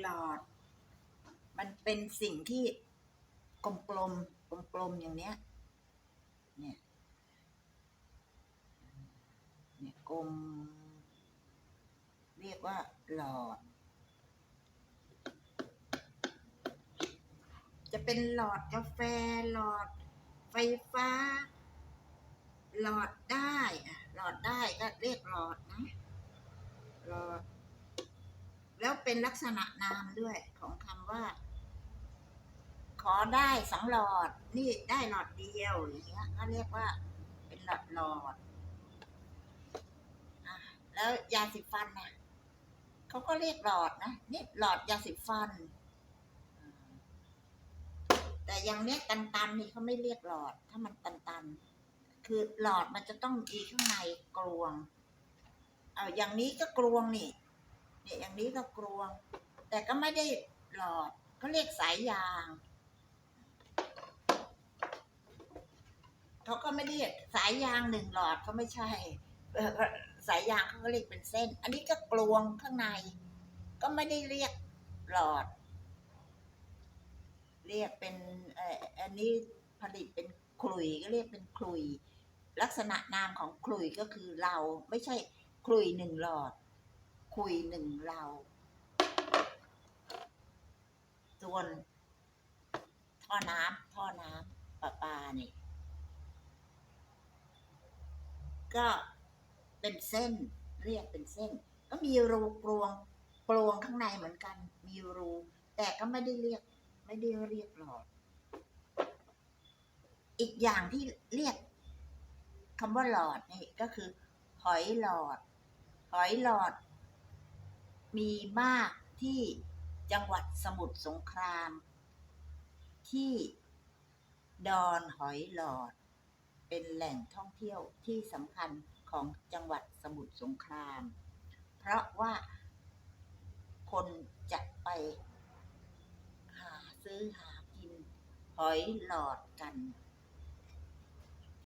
หลอด มันเป็นสิ่งที่กลมกลมกลมกลมๆอย่างเนี้ย เนี่ยเนี่ยกลม เรียกว่าหลอด จะเป็นหลอดกาแฟหลอดไฟฟ้า หลอดได้หลอดได้ก็เรียกหลอดนะหลอด แล้วเป็นลักษณะนามด้วยของคำว่า ขอได้สองหลอด นี่ได้หลอดเดียวอย่างเงี้ยก็เรียกว่า เป็นหลอดหลอดอแล้วยาสีฟันน่ะเขาก็เรียกหลอดนะนี่หลอดยาสีฟัน แต่อย่างเนี้ยตันๆนี่เขาไม่เรียกหลอด ถ้ามันตันๆ คือหลอดมันจะต้องมีข้างในกรวง เอาอย่างนี้ก็กรวงนี่ เนี่ยอย่างนี้ก็กรวง แต่ก็ไม่ได้หลอดเขาเรียกสายยางเขาก็ไม่ได้เรียกสายยางหนึ่งหลอดเขาไม่ใช่สายยางเขาก็เรียกเป็นเส้น อันนี้ก็กรวงข้างใน ก็ไม่ได้เรียกหลอด เรียกเป็นอันนี้ผลิตเป็นขลุยก็เรียกเป็นขลุย ลักษณะนามของขลุยก็คือเราไม่ใช่ขลุยหนึ่งหลอด ขลุยหนึ่งเรา ส่วน ท่อน้ำท่อน้ำประปาเนี่ยก็เป็นเส้นเรียกเป็นเส้น ก็มีรูกรวงกรวงข้างในเหมือนกัน มีรู แต่ก็ไม่ได้เรียก ไม่ได้เรียกหลอด อีกอย่างที่เรียกคำว่าหลอดนี่ก็คือ หอยหลอด หอยหลอด มีมากที่จังหวัดสมุทรสงคราม ที่ดอนหอยหลอด เป็นแหล่งท่องเที่ยวที่สำคัญของจังหวัดสมุทรสงคราม เพราะว่าคนจะไปหาซื้อหากินหอยหลอดกัน